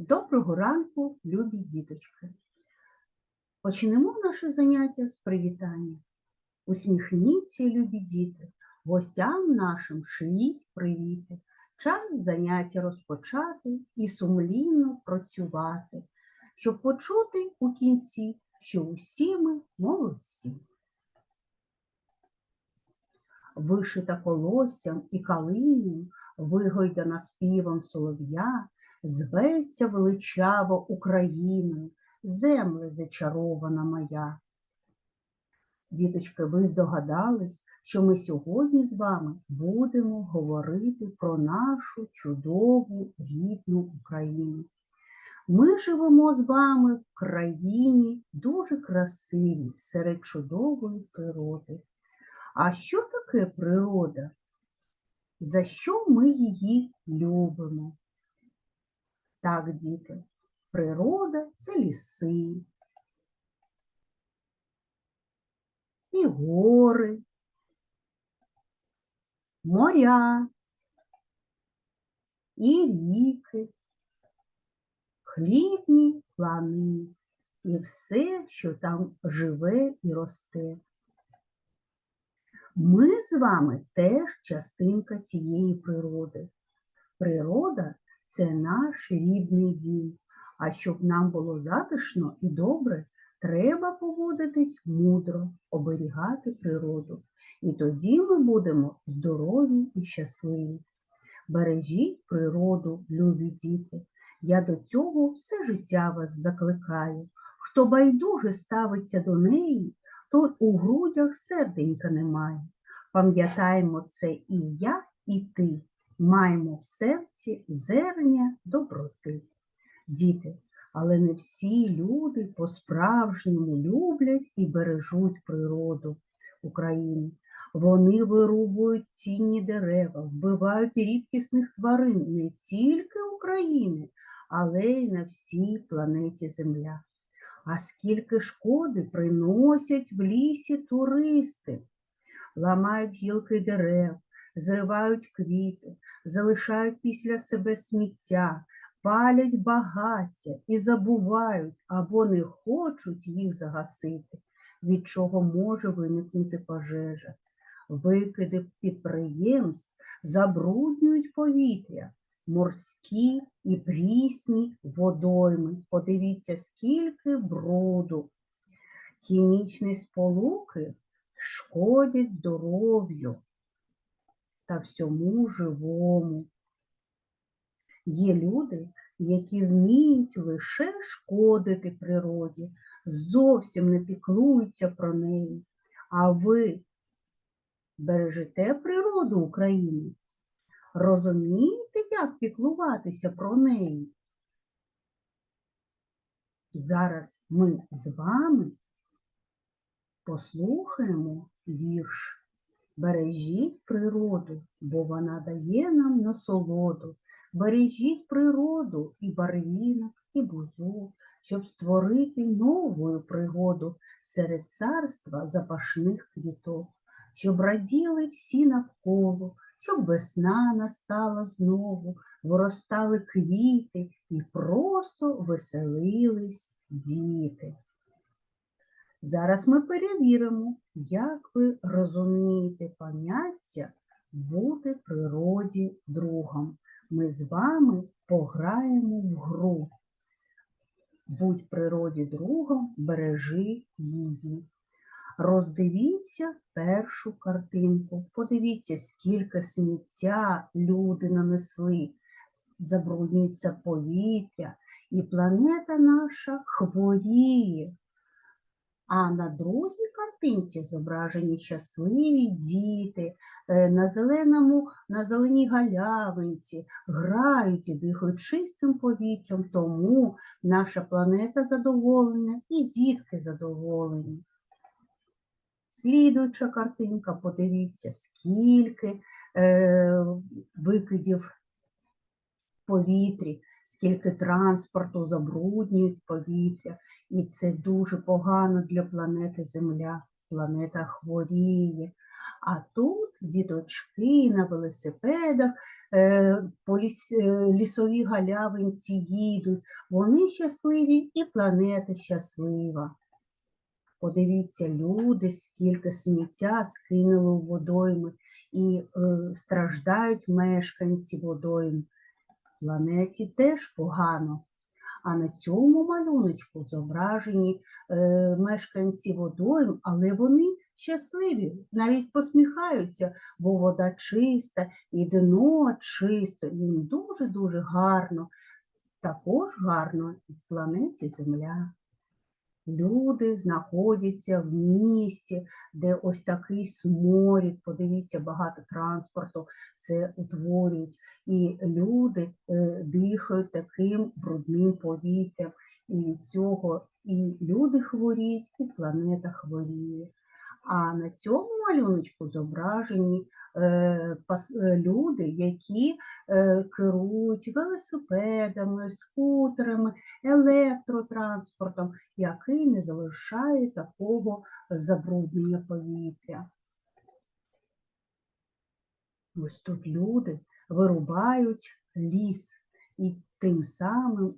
Доброго ранку, любі діточки. Почнемо наше заняття з привітання. Усміхніться, любі діти, гостям нашим шліть привіти. Час заняття розпочати і сумлінно працювати, щоб почути у кінці, що усі ми молодці. Вишита колоссям і калиною, вигойдана співом солов'я, зветься величаво Україною, земле зачарована моя. Діточки, ви здогадались, що ми сьогодні з вами будемо говорити про нашу чудову рідну Україну. Ми живемо з вами в країні дуже красивій, серед чудової природи. А що таке природа? За що ми її любимо? Так, діти, природа це ліси, і гори, моря, і ріки, хлібні плани, і все, що там живе і росте. Ми з вами теж частинка цієї природи. Природа це наш рідний дім. А щоб нам було затишно і добре, треба поводитись мудро, оберігати природу. І тоді ми будемо здорові і щасливі. Бережіть природу, любі діти. Я до цього все життя вас закликаю. Хто байдуже ставиться до неї, той у грудях серденька немає. Пам'ятаємо це і я, і ти. Маємо в серці зерня доброти. Діти, але не всі люди по-справжньому люблять і бережуть природу України. Вони вирубують цінні дерева, вбивають рідкісних тварин не тільки України, але й на всій планеті Земля. А скільки шкоди приносять в лісі туристи, ламають гілки дерев, зривають квіти, залишають після себе сміття, палять багаття і забувають або не хочуть їх загасити, від чого може виникнути пожежа. Викиди підприємств забруднюють повітря, морські і прісні водойми. Подивіться, скільки бруду. Хімічні сполуки шкодять здоров'ю та всьому живому. Є люди, які вміють лише шкодити природі, зовсім не піклуються про неї. А ви бережете природу України? Розумієте, як піклуватися про неї? Зараз ми з вами послухаємо вірш. Бережіть природу, бо вона дає нам насолоду. Бережіть природу і барвінок, і бузок, щоб створити нову пригоду серед царства запашних квіток, щоб раділи всі навколо, щоб весна настала знову, виростали квіти і просто веселились діти. Зараз ми перевіримо, як ви розумієте поняття бути природі другом. Ми з вами пограємо в гру. Будь природі другом, бережи її. Роздивіться першу картинку. Подивіться, скільки сміття люди нанесли, забруднюється повітря, і планета наша хворіє. А на другій картинці зображені щасливі діти е, на зеленому, на зеленій галявинці, грають і дихають чистим повітрям, тому наша планета задоволена і дітки задоволені. Слідуюча картинка, подивіться, скільки е, викидів повітрі, скільки транспорту забруднюють повітря, і це дуже погано для планети Земля. планета хворіє. А тут діточки на велосипедах е, по ліс, е, лісовій галявинці їдуть. Вони щасливі і планета щаслива. Подивіться, люди, скільки сміття скинули у водойми і е, страждають мешканці водойм. Планеті теж погано. А на цьому малюночку зображені е, мешканці водойм, але вони щасливі, навіть посміхаються, бо вода чиста і дно чисто, їм дуже-дуже гарно. Також гарно і в планеті Земля. Люди знаходяться в місті, де ось такий сморід, подивіться, багато транспорту це утворюють. І люди е, дихають таким брудним повітрям. І від цього і люди хворіють, і планета хворіє. А на цьому малюночку зображені е, е, люди, які е, керують велосипедами, скутерами, електротранспортом, який не залишає такого забруднення повітря. Ось тут люди вирубають ліс і тим самим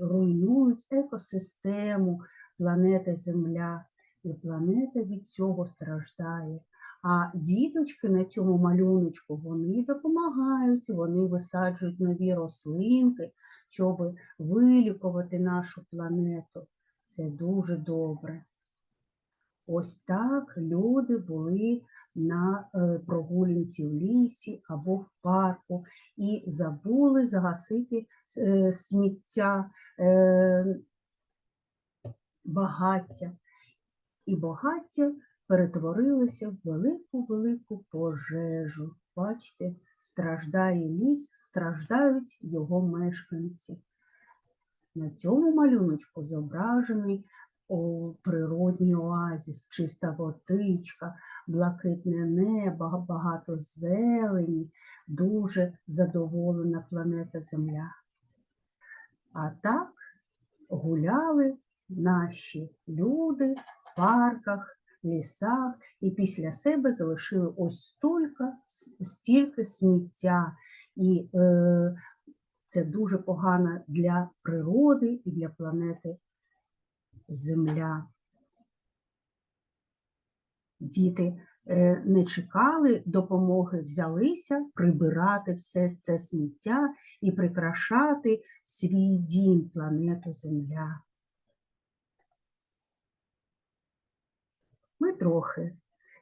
руйнують екосистему планети Земля. І планета від цього страждає. А діточки на цьому малюночку вони допомагають, вони висаджують нові рослинки, щоб вилікувати нашу планету. Це дуже добре. Ось так люди були на е, прогулянці в лісі або в парку і забули загасити е, сміття, е, багаття. І багаття перетворилося в велику-велику пожежу. Бачите, страждає ліс, страждають його мешканці. На цьому малюночку зображений о, природній оазіс, чиста водичка, блакитне небо, багато зелені, дуже задоволена планета Земля. А так гуляли наші люди парках, лісах і після себе залишили ось стільки, стільки сміття. І е, це дуже погано для природи і для планети Земля. Діти е, не чекали допомоги, взялися прибирати все це сміття і прикрашати свій дім, планету Земля. Ми трохи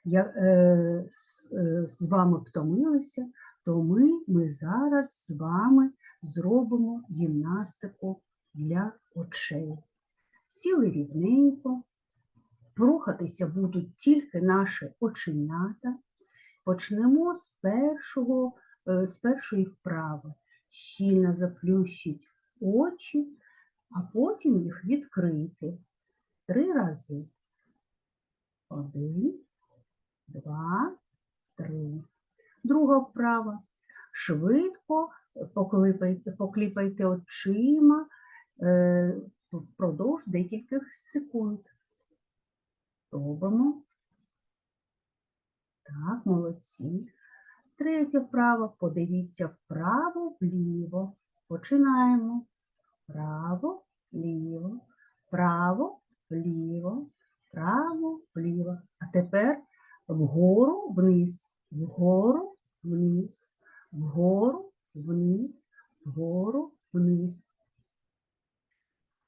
я, е, з, е, з вами втомилися, то ми, ми зараз з вами зробимо гімнастику для очей. Сіли рівненько, рухатися будуть тільки наші оченята. Почнемо з, першого, е, з першої вправи. Щільно заплющіть очі, а потім їх відкрити три рази. Один, два, три. Друга вправа. Швидко поклипайте, покліпайте очима е, впродовж декількох секунд. Робимо. Так, молодці. Третя вправа. Подивіться вправо, вліво. Починаємо. Право, вліво, право, вліво, право, вліво. А тепер вгору, вниз, вгору, вниз, вгору, вниз, вгору, вниз.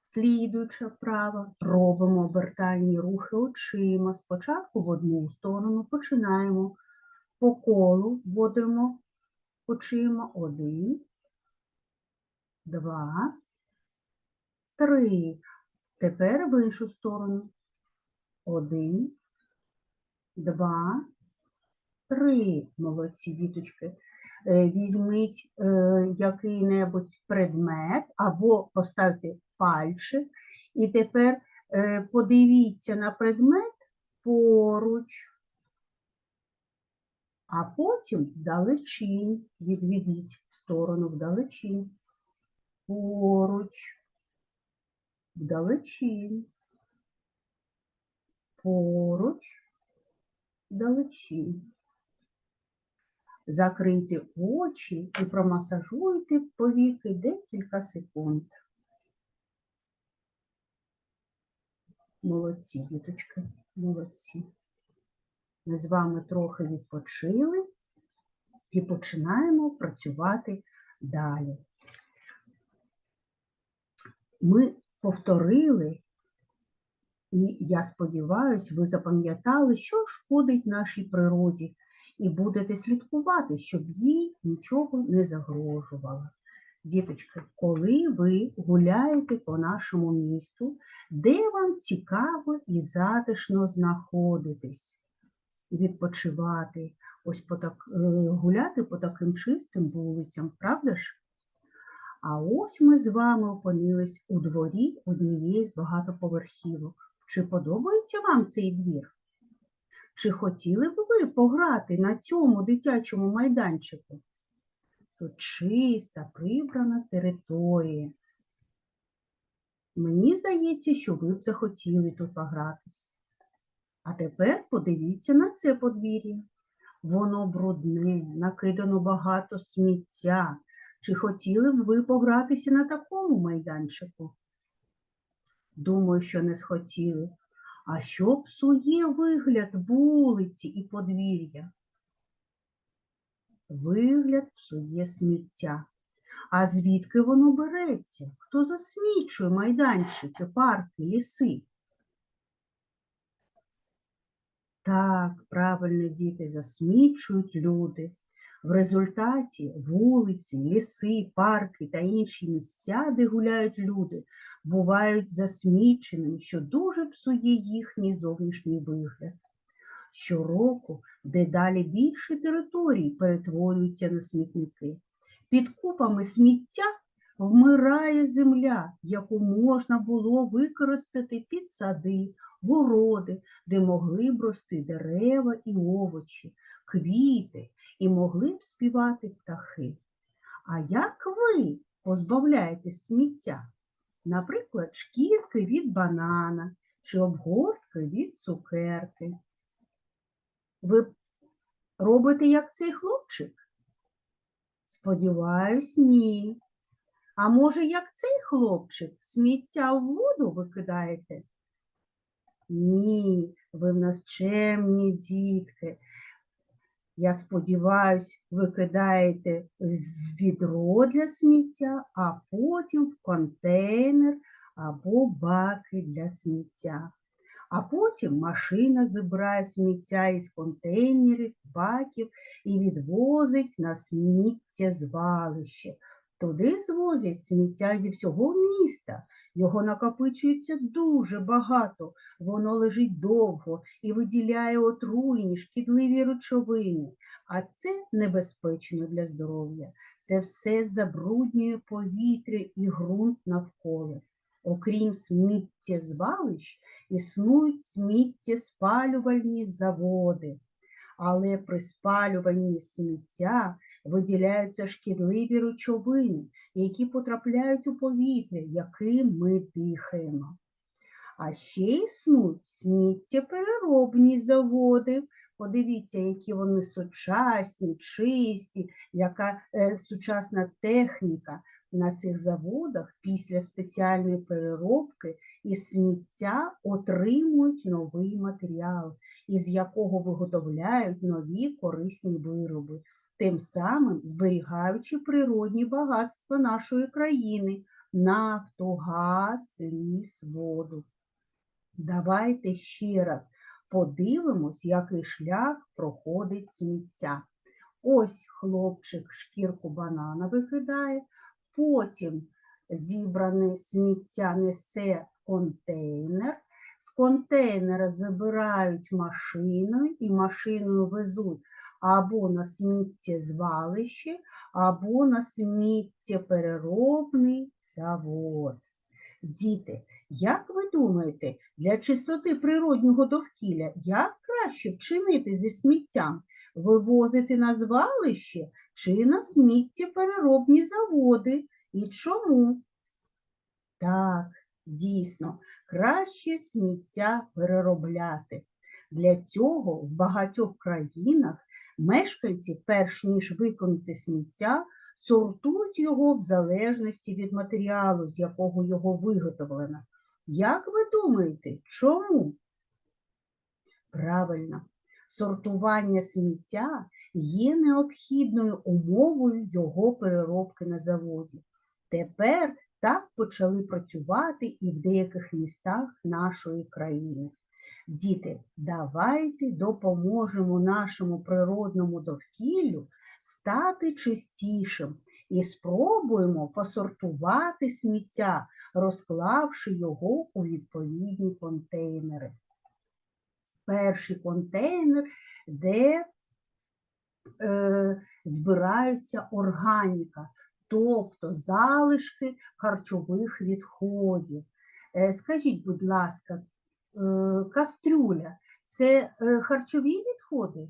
Слідуюча вправа. Робимо обертальні рухи очима. Спочатку в одну сторону починаємо. По колу вводимо очима. Один, два, три. Тепер в іншу сторону. Один, два, три. Молодці діточки. Е, Візьміть е, який-небудь предмет або поставте пальчик. І тепер е, подивіться на предмет поруч, а потім вдалечінь. Відведіть в сторону вдалечінь. Поруч, вдалечінь. Поруч, далечінь. Закрийте очі і промасажуйте повіки декілька секунд. Молодці, діточки, молодці. Ми з вами трохи відпочили і починаємо працювати далі. Ми повторили, і я сподіваюся, ви запам'ятали, що шкодить нашій природі, і будете слідкувати, щоб їй нічого не загрожувало. Діточки, коли ви гуляєте по нашому місту, де вам цікаво і затишно знаходитись, відпочивати, ось по так, е, гуляти по таким чистим вулицям, правда ж? А ось ми з вами опинились у дворі однієї з багатоповерхівок. Чи подобається вам цей двір? Чи хотіли б ви пограти на цьому дитячому майданчику? Тут чиста, прибрана територія. Мені здається, що ви б захотіли тут погратись. А тепер подивіться на це подвір'я. Воно брудне, накидано багато сміття. Чи хотіли б ви погратися на такому майданчику? Думаю, що не схотіли. А що псує вигляд вулиці і подвір'я? Вигляд псує сміття. А звідки воно береться? Хто засмічує майданчики, парки, ліси? Так, правильно діти засмічують люди. В результаті вулиці, ліси, парки та інші місця, де гуляють люди, бувають засміченими, що дуже псує їхній зовнішній вигляд. Щороку дедалі більше територій перетворюються на смітники. Під купами сміття вмирає земля, яку можна було використати під сади, городи, де могли б рости дерева і овочі, квіти, і могли б співати птахи. А як ви позбавляєте сміття? Наприклад, шкірки від банана чи обгортки від цукерки. Ви робите як цей хлопчик? Сподіваюсь, ні. А може, як цей хлопчик, сміття в воду викидаєте? Ні, ви в нас чемні дітки. Я сподіваюсь, ви кидаєте відро для сміття, а потім в контейнер або баки для сміття. А потім машина забирає сміття із контейнерів, баків і відвозить на сміттєзвалище. Туди звозять сміття зі всього міста. Його накопичується дуже багато, воно лежить довго і виділяє отруйні, шкідливі речовини. А це небезпечно для здоров'я. Це все забруднює повітря і ґрунт навколо. Окрім сміттєзвалищ, існують сміттєспалювальні заводи. Але при спалюванні сміття виділяються шкідливі речовини, які потрапляють у повітря, яким ми дихаємо. А ще існують сміттєпереробні заводи. Подивіться, які вони сучасні, чисті, яка е, сучасна техніка. На цих заводах після спеціальної переробки із сміття отримують новий матеріал, із якого виготовляють нові корисні вироби, тим самим зберігаючи природні багатства нашої країни нафту, газ, ліс, воду. Давайте ще раз подивимось, який шлях проходить сміття. Ось хлопчик шкірку банана викидає, потім зібране сміття несе контейнер. З контейнера забирають машиною і машиною везуть або на сміттєзвалище, або на сміттєпереробний завод. Діти, як ви думаєте, для чистоти природнього довкілля як краще вчинити зі сміттям? Вивозити на звалище чи на сміттєпереробні заводи? І чому? Так, дійсно, краще сміття переробляти. Для цього в багатьох країнах мешканці, перш ніж виконати сміття, сортують його в залежності від матеріалу, з якого його виготовлено. Як ви думаєте, чому? Правильно, сортування сміття є необхідною умовою його переробки на заводі. Тепер так почали працювати і в деяких містах нашої країни. Діти, давайте допоможемо нашому природному довкіллю стати чистішим і спробуємо посортувати сміття, розклавши його у відповідні контейнери. Перший контейнер, де е, збираються органіка, тобто залишки харчових відходів. Е, скажіть, будь ласка, е, кастрюля це е, харчові відходи?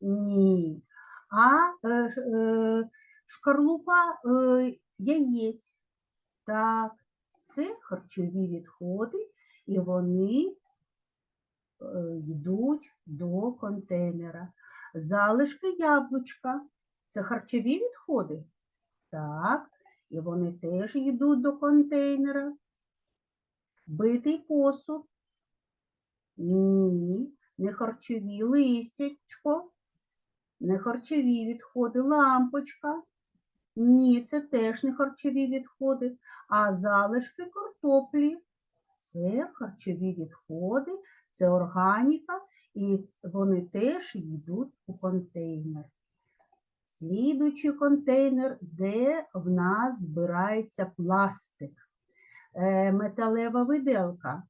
Ні. А е, е, шкарлупа е, яєць. Так, це харчові відходи, і вони йдуть до контейнера. Залишки яблучка це харчові відходи. Так, і вони теж йдуть до контейнера. Битий посуд. Ні, не харчові листячко, не харчові відходи, лампочка. Ні, це теж не харчові відходи, а залишки картоплі. Це харчові відходи, це органіка, і вони теж йдуть у контейнер. Слідуючий контейнер, де в нас збирається пластик. Е, металева виделка.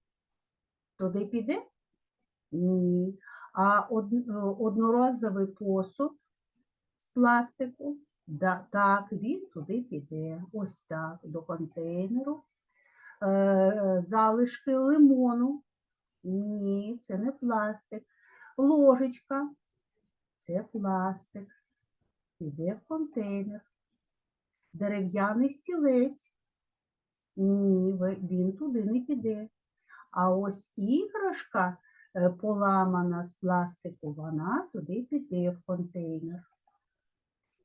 Туди піде? Ні. А одноразовий посуд з пластику, так, він туди піде. Ось так, до контейнеру. Е, залишки лимону. Ні, це не пластик. Ложечка. Це пластик. Піде в контейнер. Дерев'яний стілець. Ні, він туди не піде. А ось іграшка е, поламана з пластику, вона туди піде в контейнер.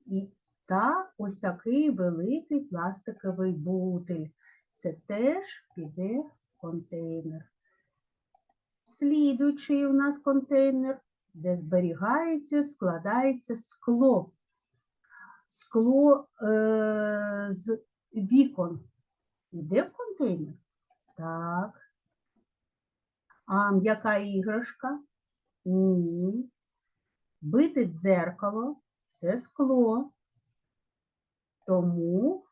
І та ось такий великий пластиковий бутиль. Це теж піде в контейнер. Слідуючий у нас контейнер, де зберігається, складається скло. Скло е, з вікон йде в контейнер? Так. А м'яка іграшка? Ні. Бите дзеркало це скло. Тому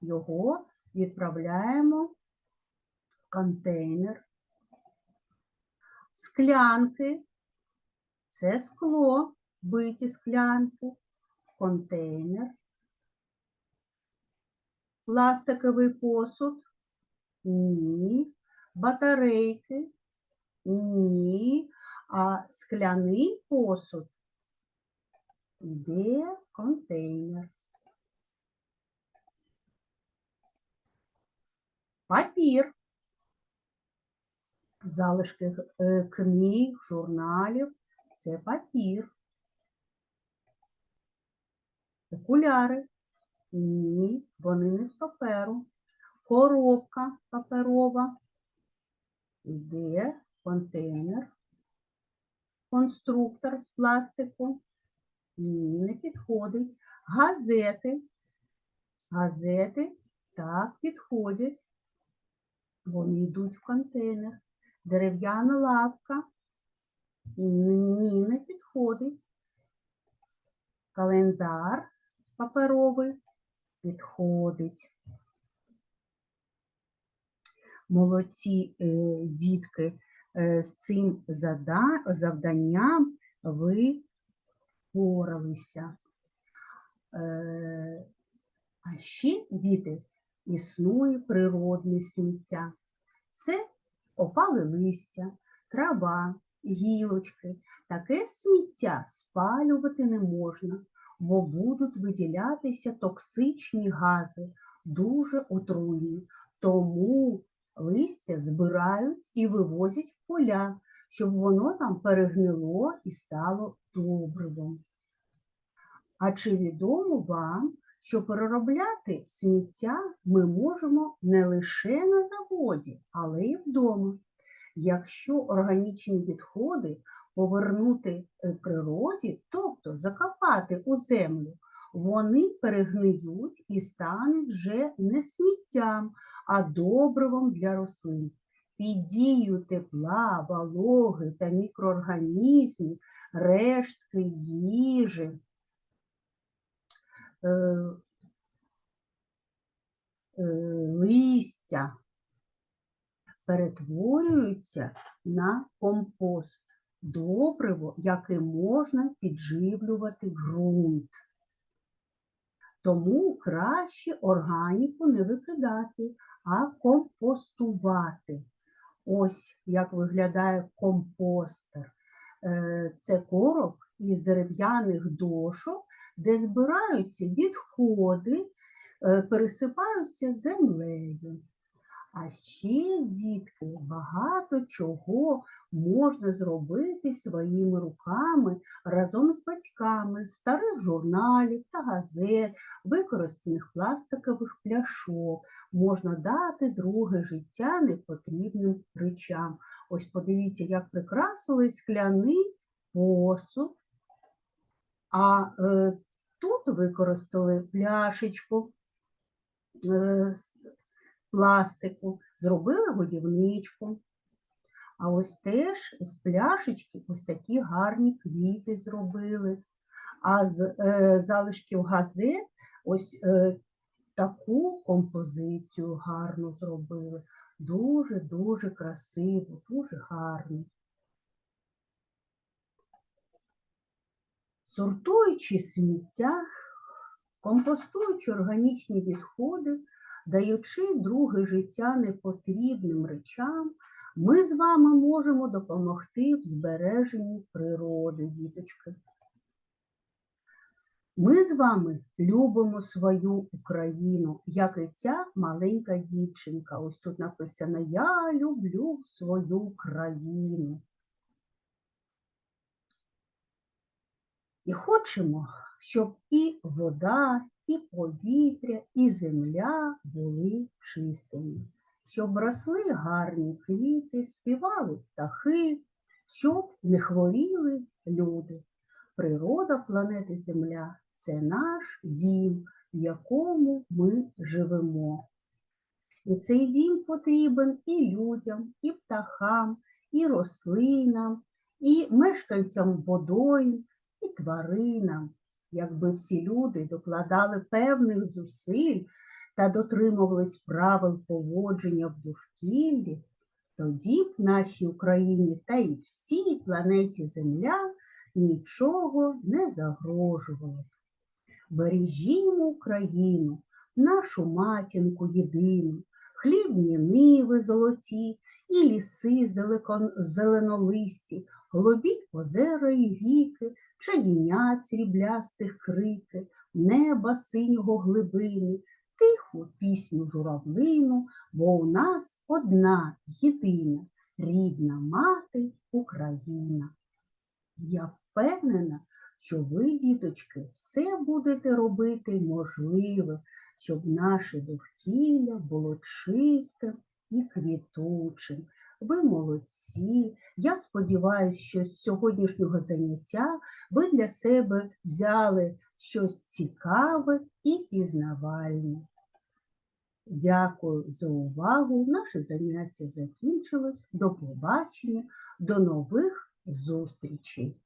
його відправляємо в контейнер. Склянки це скло, биті склянки, контейнер. Пластиковий посуд? Ні. Батарейки? Ні. А скляний посуд йде контейнер. Папір. Залишки е, книг, журналів це папір. Окуляри. Ні, вони не з паперу. Коробка паперова. Йде контейнер. Конструктор з пластику. Ні, не підходить. Газети. Газети так підходять. Вони йдуть в контейнер. Дерев'яна лавка. Ні, не підходить. Календар паперовий підходить. Молодці е, дітки, е, з цим завданням ви впоралися. Е, А ще, діти, існує природне сміття. Це опали листя, трава, гілочки. Таке сміття спалювати не можна, бо будуть виділятися токсичні гази, дуже отруйні. Тому листя збирають і вивозять в поля, щоб воно там перегнило і стало добривом. А чи відомо вам, що переробляти сміття ми можемо не лише на заводі, але й вдома? Якщо органічні відходи повернути е, природі, тобто закопати у землю, вони перегниють і стануть вже не сміттям, а добривом для рослин. Під дією тепла, вологи та мікроорганізмів, рештки їжі, листя перетворюються на компост, добриво, яке можна підживлювати ґрунт. Тому краще органіку не викидати, а компостувати. Ось як виглядає компостер. Е, Це короб із дерев'яних дошок, де збираються відходи, е, пересипаються землею. А ще, дітки, багато чого можна зробити своїми руками разом з батьками, старих журналів та газет, використаних пластикових пляшок. Можна дати друге життя непотрібним речам. Ось подивіться, як прикрасили скляний посуд, а е, тут використали пляшечку. Е, пластику, зробили годівничку. А ось теж з пляшечки ось такі гарні квіти зробили. А з е, залишків газет ось е, таку композицію гарну зробили. Дуже-дуже красиво, дуже гарно. Сортуючи сміття, компостуючи органічні відходи, даючи друге життя непотрібним речам, ми з вами можемо допомогти в збереженні природи, діточки. Ми з вами любимо свою Україну, як і ця маленька дівчинка. Ось тут написано Я люблю свою країну. І хочемо, щоб і вода, і повітря, і земля були чистими, щоб росли гарні квіти, співали птахи, щоб не хворіли люди. Природа планети Земля це наш дім, в якому ми живемо. І цей дім потрібен і людям, і птахам, і рослинам, і мешканцям водойм, і тваринам. Якби всі люди докладали певних зусиль та дотримувались правил поводження в довкіллі, тоді б нашій Україні та й всій планеті Земля нічого не загрожувало. Бережімо Україну, нашу матінку єдину, хлібні ниви золоті і ліси зеленолисті, голубі озера і ріки, чаїнят сріблястих крики, неба синього глибини, тиху пісню журавлину, бо у нас одна єдина рідна мати Україна. Я впевнена, що ви, діточки, все будете робити можливе, щоб наше довкілля було чистим і квітучим. Ви молодці. Я сподіваюся, що з сьогоднішнього заняття ви для себе взяли щось цікаве і пізнавальне. Дякую за увагу. Наше заняття закінчилось. До побачення, до нових зустрічей!